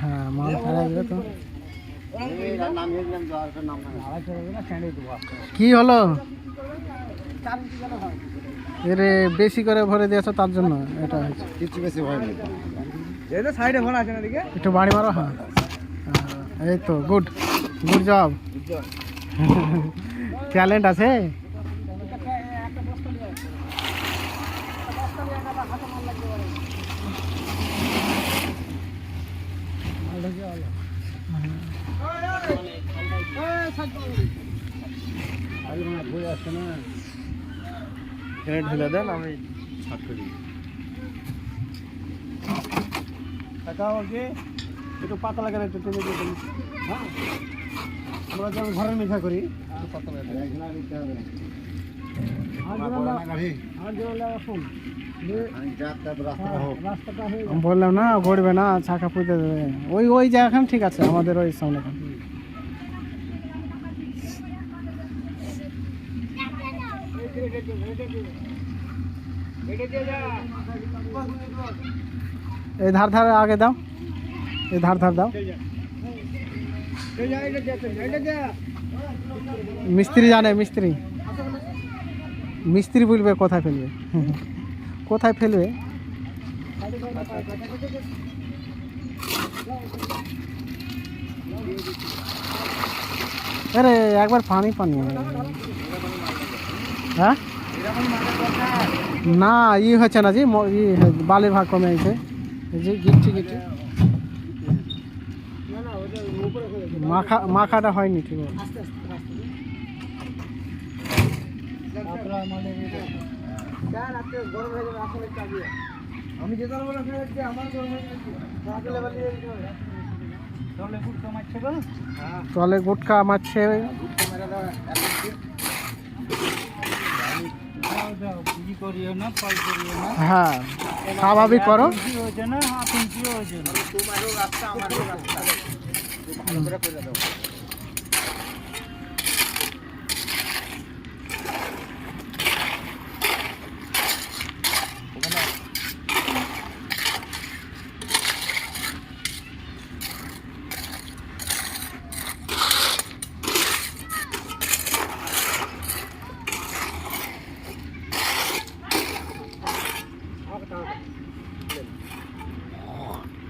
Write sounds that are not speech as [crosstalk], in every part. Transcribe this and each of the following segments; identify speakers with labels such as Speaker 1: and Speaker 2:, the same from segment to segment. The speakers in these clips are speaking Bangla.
Speaker 1: হ্যাঁ মাল যাবে তো। কি হলো? এরে বেশি করে ভরে দিয়েছ তার জন্য এটা হয়েছে।
Speaker 2: কিছু বেশি ভয় নেই।
Speaker 3: সাইডে ভরা আছে না
Speaker 1: একটু বাড়ি মারো হ্যাঁ। হ্যাঁ, এই তো গুড। Good job. [laughs] ট্যালেন্ট আছে?
Speaker 3: এখানে ঢেলে দেন আমি ছাট করি
Speaker 1: একটু টেনে দিয়ে হ্যাঁ? আমরা ঘরের মিঠা করি। করে বললাম না ঘুরবে না ছাকা পুঁতে দেবে ওই ওই জায়গাখান ঠিক আছে আমাদের ওই সামনে এই ধার ধার আগে দাও এই ধার ধার দাও মিস্ত্রি জানে মিস্ত্রি মিস্ত্রি বলবে, কোথায় ফেলবে? কোথায় ফেলবে? আরে, একবার পানি পানি। হ্যাঁ? না, ই হচ্ছে না জি ই বালির ভাগ কমে গেছে। গিটছি গিটছি। মাখা, মাখাটা হয়নি, ঠিক আছে।
Speaker 3: আমি যেতে পারব না ফেলে আমার গরম হয়ে যাচ্ছে চলে
Speaker 1: গুটকা মারছে।
Speaker 3: করিও না ফল করিও না।
Speaker 1: হ্যাঁ স্বাভাবিক করো।
Speaker 3: না রাস্তা আমারও রাস্তা ভালো করে করে দাও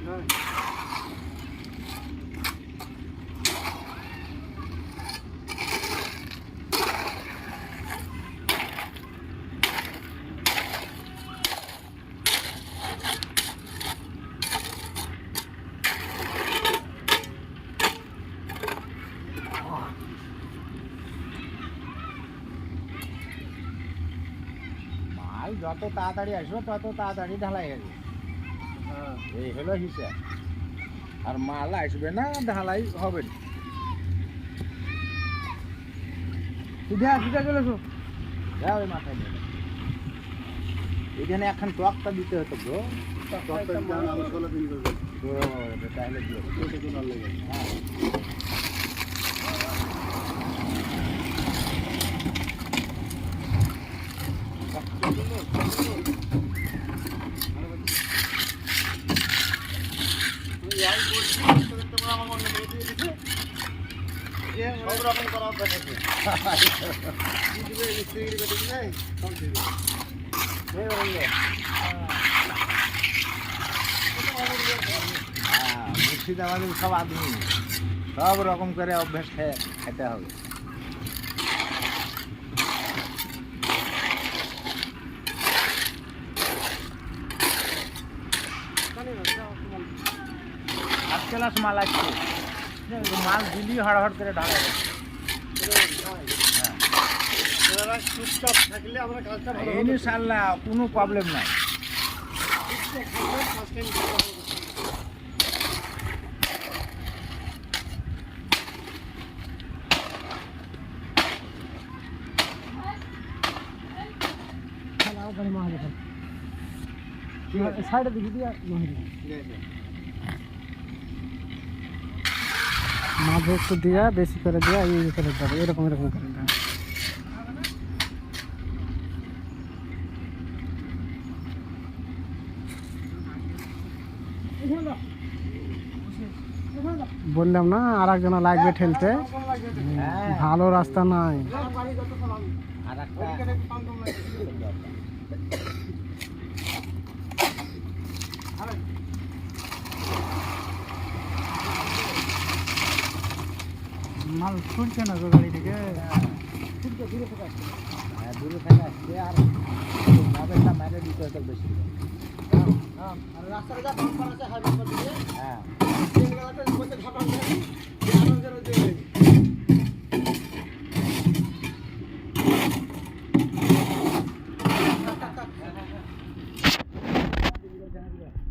Speaker 3: মাল যত তাড়াতাড়ি আসবে তত তাড়াতাড়ি ঢালাই হবে এই হলো হিসাব আর মাল আসবে না ঢালাই হবে না। সিধা সিধা চলে এসো যা ওই মাথায় নিয়ে। এখানে এখন টকটা দিতে হতো গো। তো তাহলে দিয়ে সব রকম করা অভ্যাস আছে। হ্যাঁ, মুর্শিদাবাদের সব আদমি সব রকম করে অভ্যাস খেতে হবে। পেলাস মাল আসছে মাল দিলি হড়হড় করে ঢালা যাবে ইনশাল্লাহ কোনো প্রবলেম নাই
Speaker 1: সাইডে দেখি দিয়া মাছ একটু দিয়া, বেশি করে দিয়া, এই করে যাবে এরকম এরকম করে দেওয়া। বললাম না আর একজনা লাগবে ঠেলতে। ভালো রাস্তা নাই।
Speaker 3: আর একটা
Speaker 1: মাল ছুটছে না তো গাড়ি থেকে
Speaker 3: হ্যাঁ, দূরে থেকে আসছে আর মোবাইলটা মেরে দিতে হতো বেশি। হ্যাঁ।